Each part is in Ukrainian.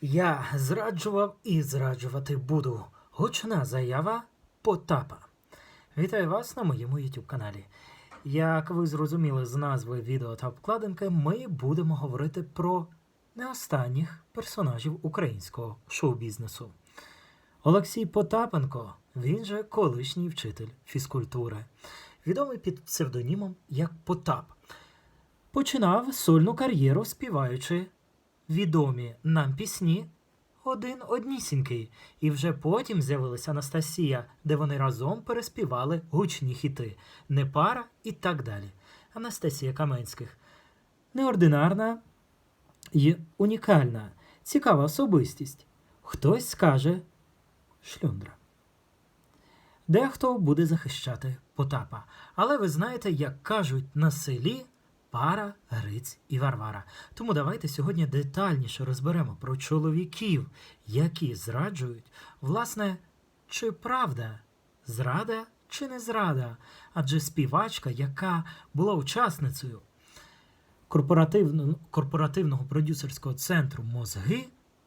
Я зраджував і зраджувати буду. Гучна заява Потапа. Вітаю вас на моєму YouTube каналі. Як ви зрозуміли з назви відео та обкладинки, ми будемо говорити про не останніх персонажів українського шоу-бізнесу. Олексій Потапенко, він же колишній вчитель фізкультури, відомий під псевдонімом як Потап. Починав сольну кар'єру співаючи відомі нам пісні один однісінький, і вже потім з'явилася Анастасія, де вони разом переспівали гучні хіти Не пара і так далі. Анастасія Каменських. Неординарна і унікальна, цікава особистість. Хтось скаже шлюндра. Дехто буде захищати Потапа. Але ви знаєте, як кажуть на селі пара, Гриць і Варвара. Тому давайте сьогодні детальніше розберемо про чоловіків, які зраджують. Власне, чи правда зрада чи не зрада? Адже співачка, яка була учасницею корпоративно, корпоративного продюсерського центру Мозги,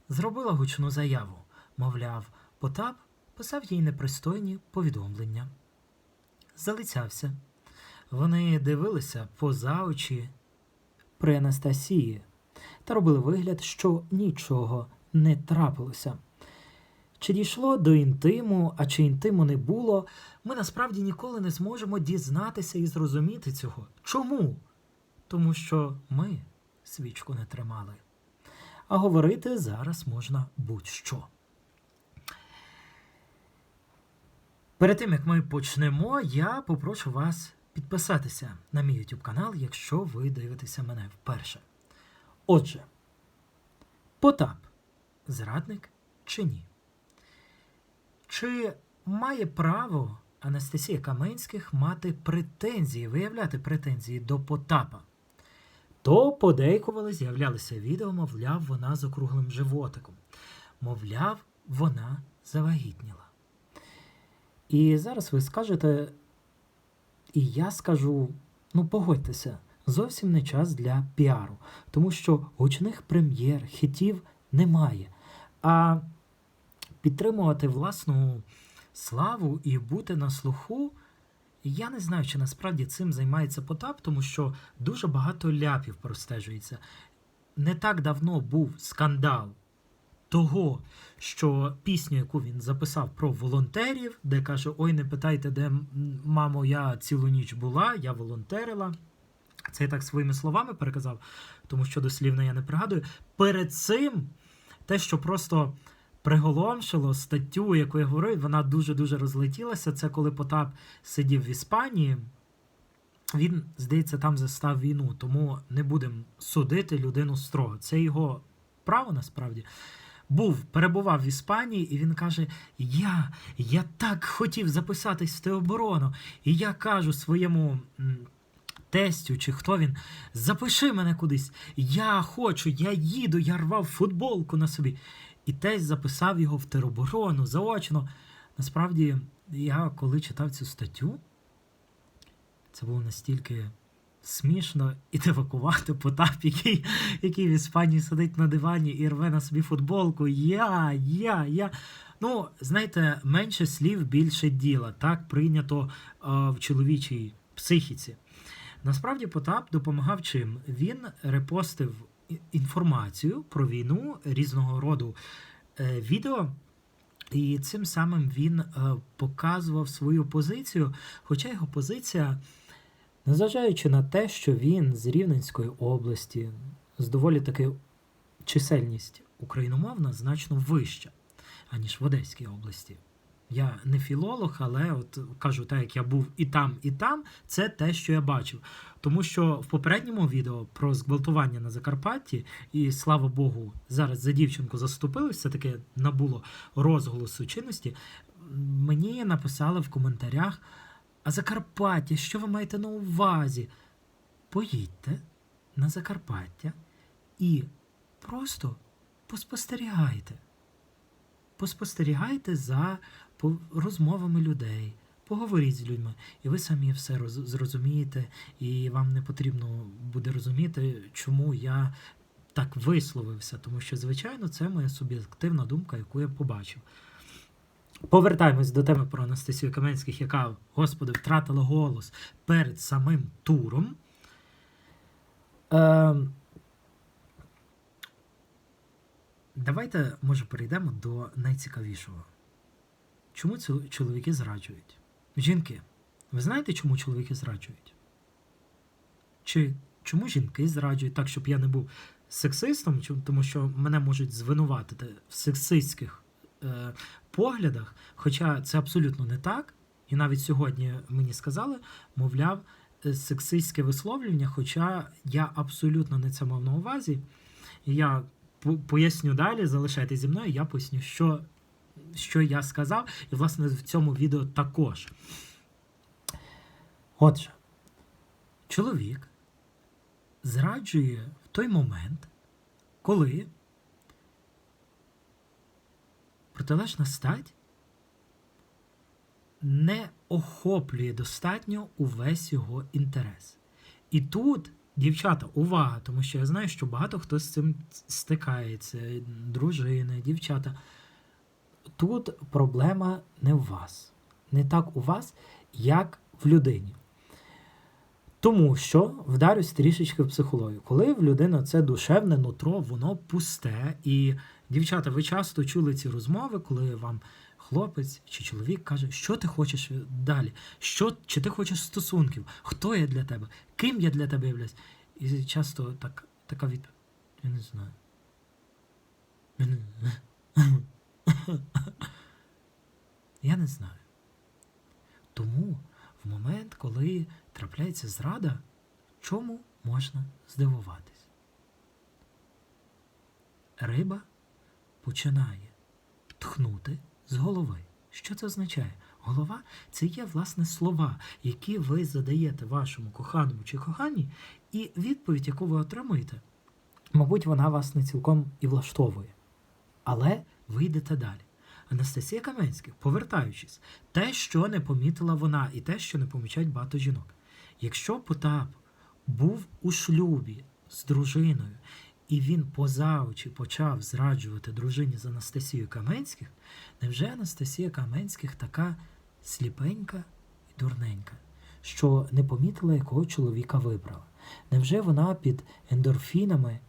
зробила гучну заяву. Мовляв, Потап писав їй непристойні повідомлення. Залицявся. Вони дивилися поза очі при Анастасії та робили вигляд, що нічого не трапилося. Чи дійшло до інтиму, а чи інтиму не було, ми насправді ніколи не зможемо дізнатися і зрозуміти цього. Чому? Тому що ми свічку не тримали. А говорити зараз можна будь-що. Перед тим як ми почнемо, я попрошу вас підписатися на мій YouTube канал, якщо ви дивитеся мене вперше. Отже, Потап зрадник чи ні? Чи має право Анастасія Каменських мати претензії, виявляти претензії до Потапа? То подейкували, з'являлися відео, мовляв, вона з округлим животиком. Мовляв, вона завагітніла. І зараз ви скажете, і я скажу: ну погодьтеся, зовсім не час для піару, тому що гучних прем'єр, хітів немає. А підтримувати власну славу і бути на слуху. Я не знаю, чи насправді цим займається Потап, тому що дуже багато ляпів простежується. Не так давно був скандал того, що пісню, яку він записав про волонтерів, де каже: Ой, не питайте, де мамо, я цілу ніч була, я волонтерила. Це я так своїми словами переказав, тому що дослівно я не пригадую. Перед цим те, що просто приголомшило статтю, яку я говорив, вона дуже-дуже розлетілася. Це коли Потап сидів в Іспанії. Він, здається, там застав війну, тому не будемо судити людину строго. Це його право насправді. Був, перебував в Іспанії, і він каже: Я, я так хотів записатись в теоборону. І я кажу своєму тестю, чи хто він, запиши мене кудись. Я хочу, я їду, я рвав футболку на собі. І тесть записав його в тероборону заочно. Насправді, я коли читав цю статтю, це було настільки смішно і дивакувати Потап, який, який в Іспанії сидить на дивані і рве на собі футболку. Я, я, я. Ну, знаєте, менше слів, більше діла. Так прийнято е, в чоловічій психіці. Насправді, Потап допомагав чим? Він репостив інформацію про війну різного роду е, відео. І цим самим він е, показував свою позицію, хоча його позиція, незважаючи на те, що він з Рівненської області, з доволі таки чисельність україномовна значно вища, аніж в Одеській області. Я не філолог, але от кажу, так як я був і там, і там, це те, що я бачив. Тому що в попередньому відео про зґвалтування на Закарпатті, і слава Богу, зараз за дівчинку заступились, все таки набуло розголосу чинності. Мені написали в коментарях: а Закарпаття, що ви маєте на увазі? Поїдьте на Закарпаття і просто поспостерігайте. Поспостерігайте за розмовами людей, поговоріть з людьми, і ви самі все зрозумієте, і вам не потрібно буде розуміти, чому я так висловився, тому що, звичайно, це моя суб'єктивна думка, яку я побачив. Повертаємось до теми про Анастасію Каменських, яка, господи, втратила голос перед самим туром. Е, давайте, може, перейдемо до найцікавішого. Чому чоловіки зраджують? Жінки. Ви знаєте, чому чоловіки зраджують? Чи чому жінки зраджують так, щоб я не був сексистом, тому що мене можуть звинуватити в сексистських е, поглядах, хоча це абсолютно не так. І навіть сьогодні мені сказали, мовляв, е, сексистське висловлювання, хоча я абсолютно не це мав на увазі. І я поясню далі, залишайтесь зі мною, я поясню, що, що я сказав, і, власне, в цьому відео також. Отже, чоловік зраджує в той момент, коли протилежна стать не охоплює достатньо увесь його інтерес. І тут, дівчата, увага, тому що я знаю, що багато хто з цим стикається, дружини, дівчата. Тут проблема не в вас. Не так у вас, як в людині. Тому що вдарюсь трішечки в психологію. Коли в людини це душевне нутро, воно пусте. І, дівчата, ви часто чули ці розмови, коли вам хлопець чи чоловік каже, що ти хочеш далі, що, чи ти хочеш стосунків, хто я для тебе, ким я для тебе являюсь. І часто так, така відповідь. Я не знаю. Я не знаю. Тому в момент, коли трапляється зрада, чому можна здивуватись? Риба починає тхнути з голови. Що це означає? Голова це є власне слова, які ви задаєте вашому коханому чи коханій, і відповідь, яку ви отримуєте, мабуть, вона вас не цілком і влаштовує. Але ви йдете далі. Анастасія Каменських, повертаючись, те, що не помітила вона, і те, що не помічають багато жінок. Якщо Потап був у шлюбі з дружиною, і він поза очі почав зраджувати дружині з Анастасією Каменських, невже Анастасія Каменських така сліпенька і дурненька, що не помітила, якого чоловіка вибрала? Невже вона під ендорфінами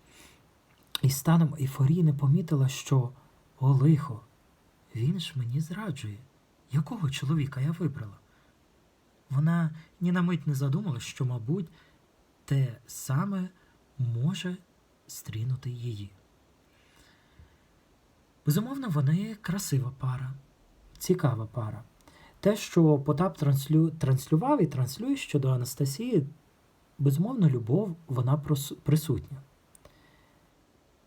і станом ейфорії не помітила, що о лихо, він ж мені зраджує. Якого чоловіка я вибрала? Вона ні на мить не задумала, що, мабуть, те саме може стрінути її. Безумовно, вони красива пара, цікава пара. Те, що Потап транслю... транслював і транслює щодо Анастасії, безумовно, любов, вона присутня.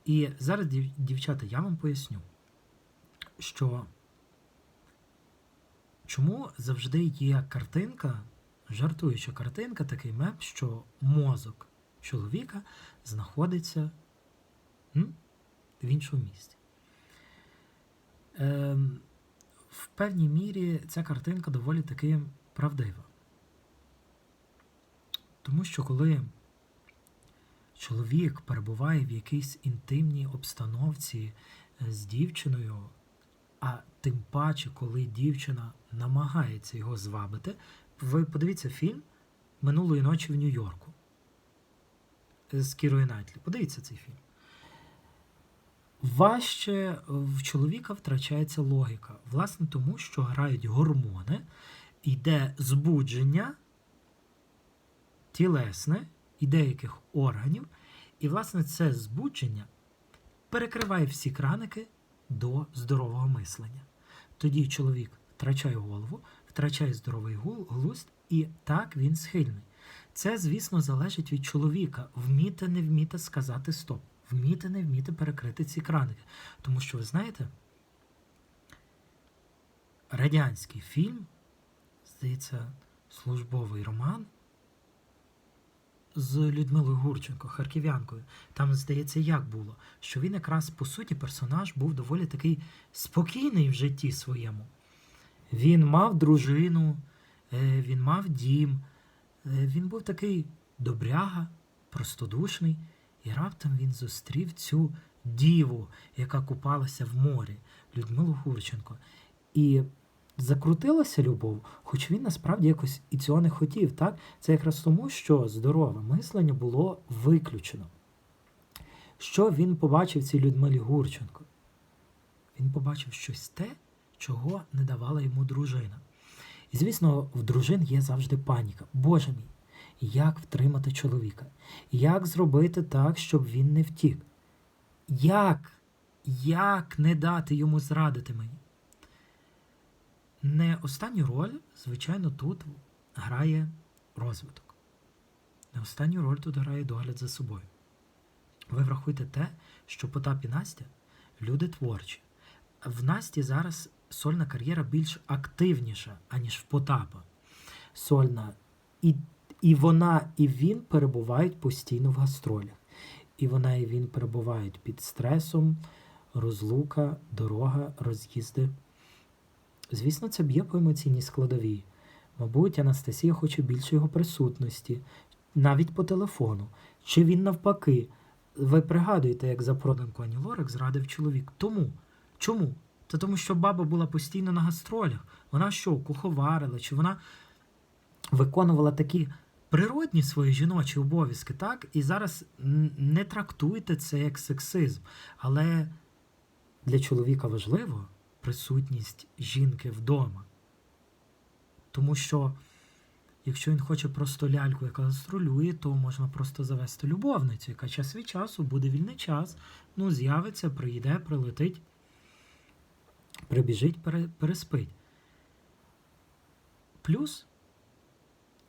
І зараз, дівчата, я вам поясню, що чому завжди є картинка, жартуюча картинка, такий мем, що мозок чоловіка знаходиться в іншому місці. Ем, в певній мірі ця картинка доволі таки правдива. Тому що коли чоловік перебуває в якійсь інтимній обстановці е, з дівчиною, а тим паче, коли дівчина намагається його звабити, ви подивіться фільм минулої ночі в Нью-Йорку з Кірою Найтлі. Подивіться цей фільм. Важче в чоловіка втрачається логіка. Власне, тому що грають гормони, йде збудження тілесне і деяких органів, і, власне, це збудження перекриває всі краники до здорового мислення. Тоді чоловік втрачає голову, втрачає здоровий глузд, і так він схильний. Це, звісно, залежить від чоловіка. Вміти, не вміти сказати стоп. Вміти, не вміти перекрити ці краники. Тому що, ви знаєте, радянський фільм, здається, службовий роман з Людмилою Гурченко, харків'янкою. Там, здається, як було, що він якраз по суті персонаж був доволі такий спокійний в житті своєму. Він мав дружину, е, він мав дім, він був такий добряга, простодушний, І раптом він зустрів цю діву, яка купалася в морі, Людмилу Гурченко. І закрутилася любов, хоч він насправді якось і цього не хотів. Так? Це якраз тому, що здорове мислення було виключено. Що він побачив цій Людмилі Гурченко? Він побачив щось те, чого не давала йому дружина. І, звісно, в дружин є завжди паніка. Боже мій, як втримати чоловіка? Як зробити так, щоб він не втік? Як? Як не дати йому зрадити мені? Не останню роль, звичайно, тут грає розвиток. Не останню роль тут грає догляд за собою. Ви врахуйте те, що Потап і Настя люди творчі. В Насті зараз сольна кар'єра більш активніша, аніж в Потапа. Сольна. І, і вона, і він перебувають постійно в гастролях. І вона, і він перебувають під стресом, розлука, дорога, роз'їзди. Звісно, це б'є по емоційній складовій. Мабуть, Анастасія хоче більше його присутності, навіть по телефону. Чи він навпаки? Ви пригадуєте, як за проданку Ані Лорак зрадив чоловік. Тому. Чому? Це тому, що баба була постійно на гастролях. Вона що, куховарила, чи вона виконувала такі природні свої жіночі обов'язки, так? І зараз не трактуйте це як сексизм. Але для чоловіка важливо присутність жінки вдома. Тому що, якщо він хоче просто ляльку, яка гастролює, то можна просто завести любовницю, яка час від часу буде вільний час, ну, з'явиться, прийде, прилетить, прибіжить, пере, переспить. Плюс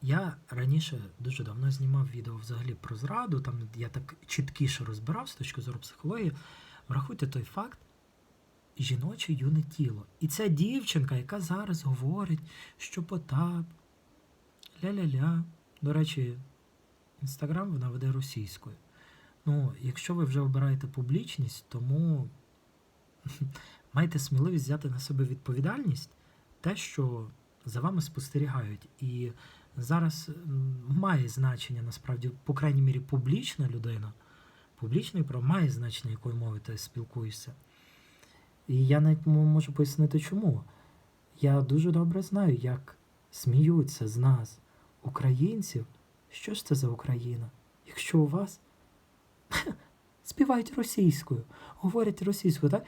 я раніше дуже давно знімав відео взагалі про зраду, там я так чіткіше розбирав з точки зору психології. Врахуйте той факт, жіноче юне тіло. І ця дівчинка, яка зараз говорить, що Потап, ля-ля-ля. До речі, інстаграм вона веде російською. Ну, якщо ви вже обираєте публічність, тому майте сміливість взяти на себе відповідальність, те, що за вами спостерігають. І зараз має значення насправді, по крайній мірі, публічна людина, публічний про має значення, якою мовою ти спілкуєшся. І я навіть можу пояснити, чому. Я дуже добре знаю, як сміються з нас, українців. Що ж це за Україна? Якщо у вас співають російською, говорять російською, так?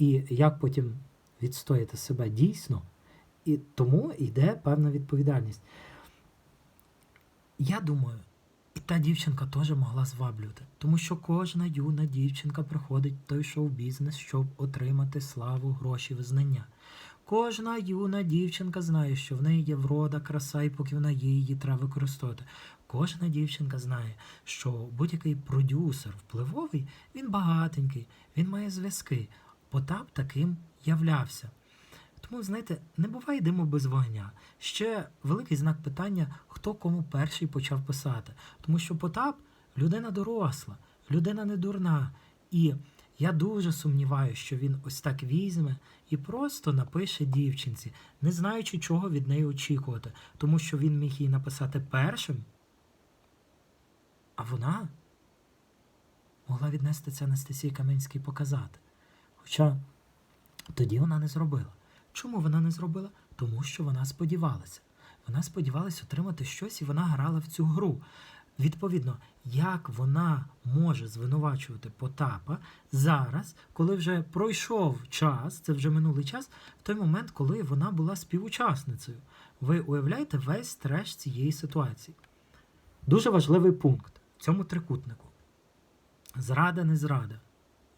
І як потім відстояти себе дійсно, і тому йде певна відповідальність. Я думаю, і та дівчинка теж могла зваблювати, тому що кожна юна дівчинка приходить в той шоу-бізнес, щоб отримати славу, гроші, визнання. Кожна юна дівчинка знає, що в неї є врода, краса, і поки вона є, її треба використовувати. Кожна дівчинка знає, що будь-який продюсер впливовий, він багатенький, він має зв'язки. Потап таким являвся. Тому, знаєте, не буває диму без вогня. Ще великий знак питання, хто кому перший почав писати. Тому що Потап людина доросла, людина не дурна. І я дуже сумніваюся, що він ось так візьме і просто напише дівчинці, не знаючи, чого від неї очікувати, тому що він міг їй написати першим, а вона могла віднести це Анастасії Каменській показати. Хоча тоді вона не зробила. Чому вона не зробила? Тому що вона сподівалася. Вона сподівалася отримати щось, і вона грала в цю гру. Відповідно, як вона може звинувачувати Потапа зараз, коли вже пройшов час, це вже минулий час, в той момент, коли вона була співучасницею. Ви уявляєте весь треш цієї ситуації. Дуже важливий пункт в цьому трикутнику. Зрада, не зрада.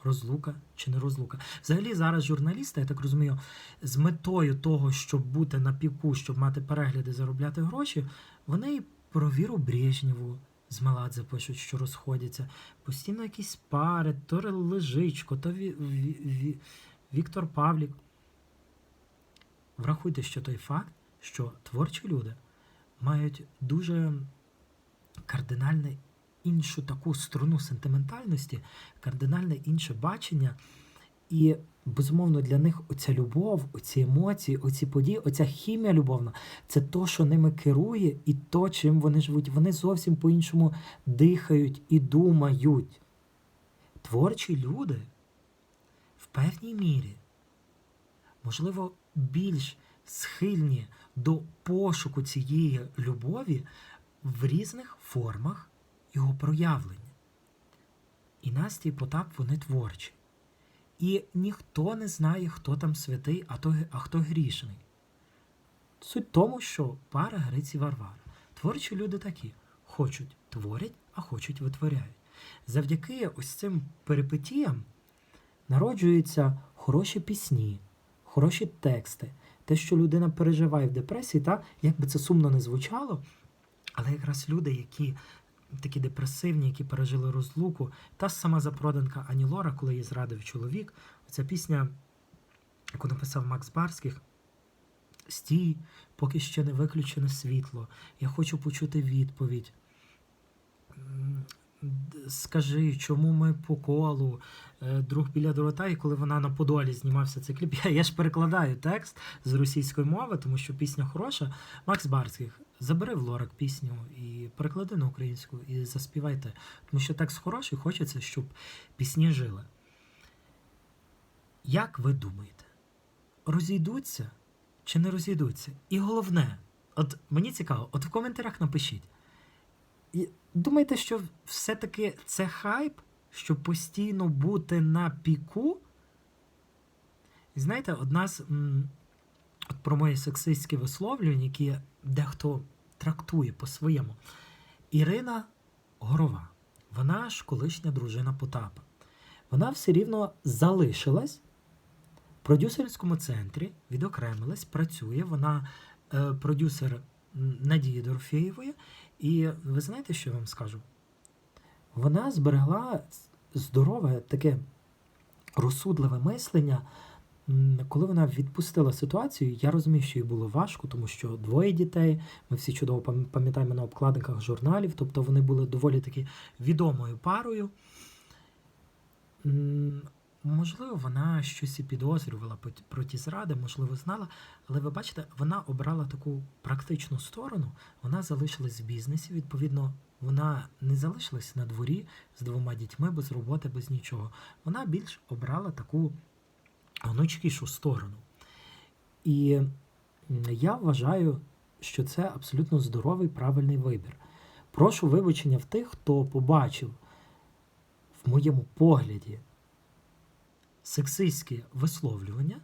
Розлука чи не розлука. Взагалі зараз журналісти, я так розумію, з метою того, щоб бути на піку, щоб мати перегляди, заробляти гроші, вони і про Віру Брежнєву з Меладзе пишуть, що розходяться. Постійно якісь пари, то Лежичко, то Ві, Ві, Ві, Віктор Павлік. Врахуйте, що той факт, що творчі люди мають дуже кардинальне іншу таку струну сентиментальності, кардинальне інше бачення. І, безумовно, для них оця любов, оці емоції, оці події, оця хімія любовна це то, що ними керує, і то, чим вони живуть. Вони зовсім по-іншому дихають і думають. творчі люди в певній мірі, можливо, більш схильні до пошуку цієї любові в різних формах його проявлення. І Настя і Потап вони творчі. І ніхто не знає, хто там святий, а, то, а хто грішний. Суть в тому, що пара Гриць Варвара. Творчі люди такі. Хочуть творять, а хочуть витворяють. Завдяки ось цим перипетіям народжуються хороші пісні, хороші тексти, те, що людина переживає в депресії, та як би це сумно не звучало, але якраз люди, які такі депресивні, які пережили розлуку, та сама запроданка Ані Лора, коли її зрадив чоловік, ця пісня, яку написав Макс Барських. Стій, поки ще не виключене світло. Я хочу почути відповідь. Скажи, чому ми по колу е, друг біля дрота, і коли вона на Подолі знімався цей кліп. Я, я ж перекладаю текст з російської мови, тому що пісня хороша. Макс Барських, забери в Лорак пісню і переклади на українську і заспівайте. Тому що текст хороший, хочеться, щоб пісні жили. Як ви думаєте, розійдуться чи не розійдуться? І головне, от мені цікаво, от в коментарях напишіть. І думаєте, що все-таки це хайп, щоб постійно бути на піку? І знаєте, одна з про мої сексистські висловлювання, які дехто трактує по-своєму. Ірина Горова, вона ж колишня дружина Потапа. Вона все рівно залишилась в продюсерському центрі, відокремилась, працює. Вона е, продюсер Надії Дорофєєвої. І ви знаєте, що я вам скажу? Вона зберегла здорове таке розсудливе мислення. Коли вона відпустила ситуацію, я розумію, що їй було важко, тому що двоє дітей, ми всі чудово пам'ятаємо на обкладинках журналів, тобто вони були доволі таки відомою парою. Можливо, вона щось і підозрювала про ті зради, можливо, знала, але ви бачите, вона обрала таку практичну сторону, вона залишилась в бізнесі, відповідно, вона не залишилась на дворі з двома дітьми, без роботи, без нічого. Вона більш обрала таку гнучкішу сторону. І я вважаю, що це абсолютно здоровий правильний вибір. Прошу вибачення в тих, хто побачив в моєму погляді сексистське висловлювання,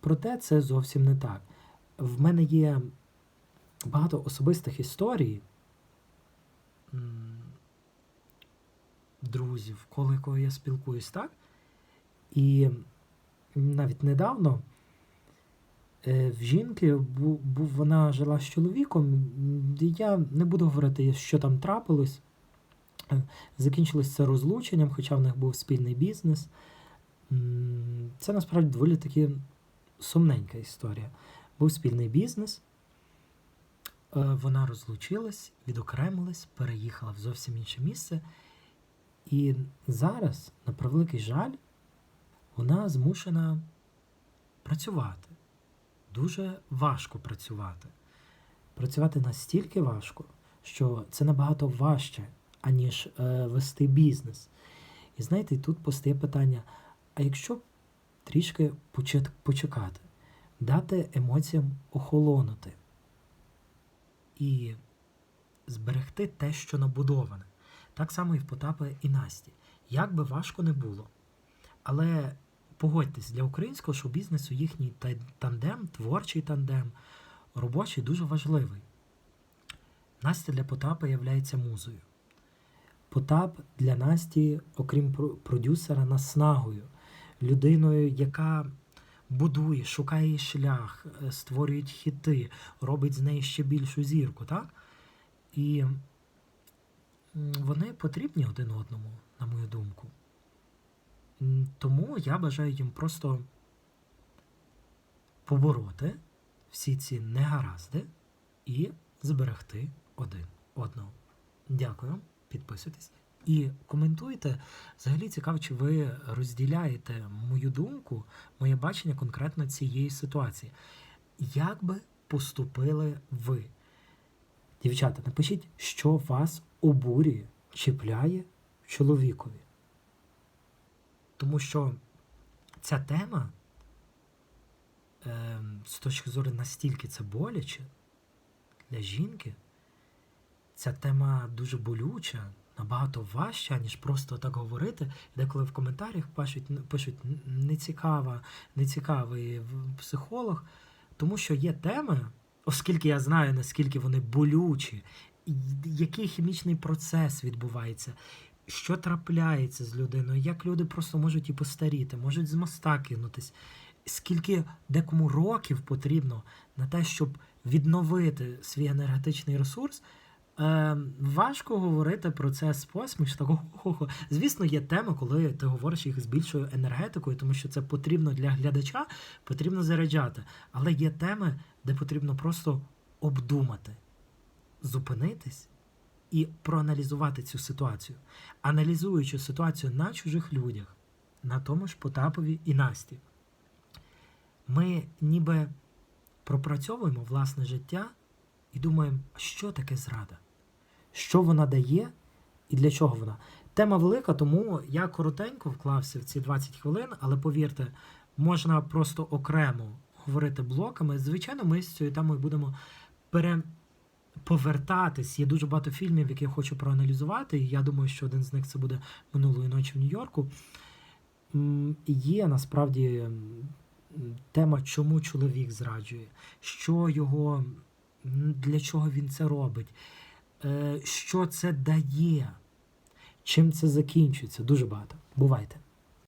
проте це зовсім не так. В мене є багато особистих історій друзів, коло якого я спілкуюсь, так? І навіть недавно е, в жінки був вона жила з чоловіком. Я не буду говорити, що там трапилось. Е, Закінчилось це розлученням, хоча в них був спільний бізнес. Це насправді доволі таки сумненька історія. Був спільний бізнес. Е, Вона розлучилась, відокремилась, переїхала в зовсім інше місце. І зараз, на превеликий жаль, вона змушена працювати. Дуже важко працювати. Працювати настільки важко, що це набагато важче, аніж е, вести бізнес. І знаєте, тут постає питання: а якщо трішки почекати, дати емоціям охолонути і зберегти те, що набудоване. Так само і в Потапа і Насті. Як би важко не було. Але погодьтесь, для українського шоу-бізнесу їхній тандем, творчий тандем, робочий дуже важливий. Настя для Потапа є музою. Потап для Насті, окрім продюсера, наснагою, людиною, яка будує, шукає шлях, е, створює хіти, робить з неї ще більшу зірку, так? І вони потрібні один одному, на мою думку. Тому я бажаю їм просто побороти всі ці негаразди і зберегти один одного. Дякую, підписуйтесь і коментуйте. Взагалі цікаво, чи ви розділяєте мою думку, моє бачення конкретно цієї ситуації. Як би поступили ви? Дівчата, напишіть, що вас обурює, чіпляє чоловікові. Тому що ця тема, е, з точки зору настільки це боляче для жінки, ця тема дуже болюча, набагато важча, ніж просто так говорити. Деколи в коментарях пишуть, пишуть нецікава, нецікавий психолог, тому що є теми, оскільки я знаю, наскільки вони болючі, який хімічний процес відбувається, що трапляється з людиною, як люди просто можуть і постаріти, можуть з моста кинутись, скільки декому років потрібно на те, щоб відновити свій енергетичний ресурс. Е, важко говорити про це з посмішкою. Такого. Звісно, є теми, коли ти говориш їх з більшою енергетикою, тому що це потрібно для глядача, потрібно заряджати. Але є теми, де потрібно просто обдумати, зупинитись і проаналізувати цю ситуацію. Аналізуючи ситуацію на чужих людях, на тому ж Потапові і Насті, ми ніби пропрацьовуємо власне життя і думаємо, що таке зрада? Що вона дає і для чого вона? Тема велика, тому я коротенько вклався в ці 20 хвилин, але повірте, можна просто окремо говорити блоками. Звичайно, ми з цією темою будемо пере... повертатись. Є дуже багато фільмів, які я хочу проаналізувати, і я думаю, що один з них це буде минулої ночі в Нью-Йорку. Є насправді тема, чому чоловік зраджує, що його, для чого він це робить, е, що це дає, чим це закінчується. Дуже багато. Бувайте.